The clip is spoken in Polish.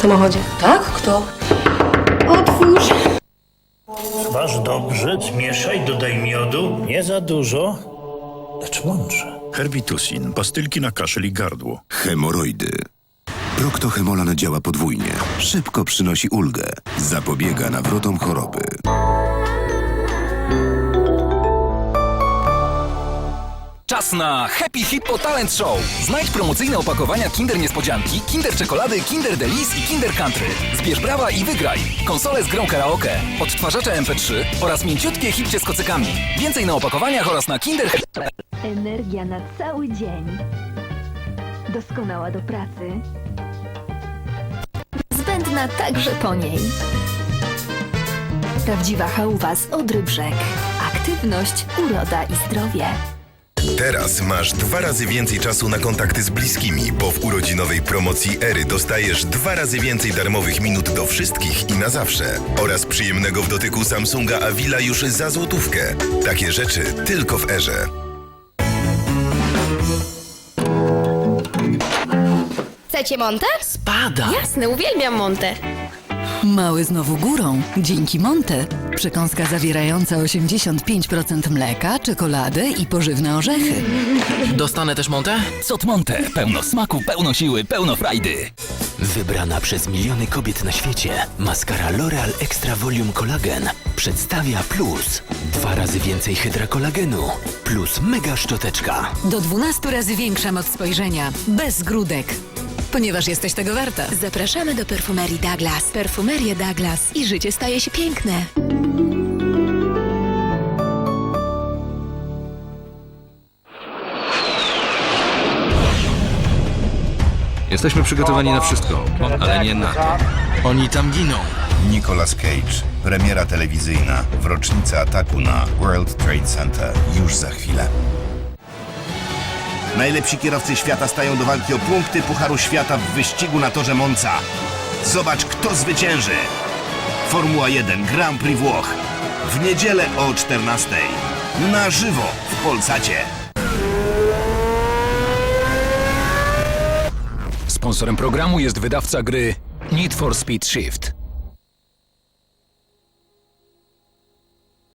w samochodzie. Tak? Kto? Otwórz! Masz dobrze, zmieszaj, dodaj miodu. Nie za dużo, lecz mądrze. Herbitusin, pastylki na kaszel i gardło. Hemoroidy. Proctohemolan działa podwójnie. Szybko przynosi ulgę. Zapobiega nawrotom choroby. Na Happy Hippo Talent Show. Znajdź promocyjne opakowania Kinder Niespodzianki, Kinder Czekolady, Kinder Delice i Kinder Country. Zbierz brawa i wygraj. Konsole z grą karaoke, odtwarzacze MP3 oraz mięciutkie hipcie z kocykami. Więcej na opakowaniach oraz na Kinder... Energia na cały dzień. Doskonała do pracy. Zbędna także po niej. Prawdziwa chałuwa z Odry Brzeg. Aktywność, uroda i zdrowie. Teraz masz dwa razy więcej czasu na kontakty z bliskimi, bo w urodzinowej promocji Ery dostajesz dwa razy więcej darmowych minut do wszystkich i na zawsze. Oraz przyjemnego w dotyku Samsunga Avila już za złotówkę. Takie rzeczy tylko w Erze. Chcecie Monte? Spada. Jasne, uwielbiam Monte. Mały znowu górą. Dzięki Monte. Przekąska zawierająca 85% mleka, czekoladę i pożywne orzechy. Dostanę też montę? Sot Monte. Pełno smaku, pełno siły, pełno frajdy. Wybrana przez miliony kobiet na świecie, maskara L'Oreal Extra Volume Collagen przedstawia plus. Dwa razy więcej hydrakolagenu plus mega szczoteczka. Do 12 razy większa moc spojrzenia. Bez grudek. Ponieważ jesteś tego warta. Zapraszamy do perfumerii Douglas. Perfumerię Douglas i życie staje się piękne. Jesteśmy przygotowani na wszystko, ale nie na to. Oni tam giną. Nicolas Cage. Premiera telewizyjna w rocznicę ataku na World Trade Center już za chwilę. Najlepsi kierowcy świata stają do walki o punkty Pucharu Świata w wyścigu na torze Monza. Zobacz, kto zwycięży. Formuła 1 Grand Prix Włoch. W niedzielę o 14. Na żywo w Polsacie. Sponsorem programu jest wydawca gry Need for Speed Shift.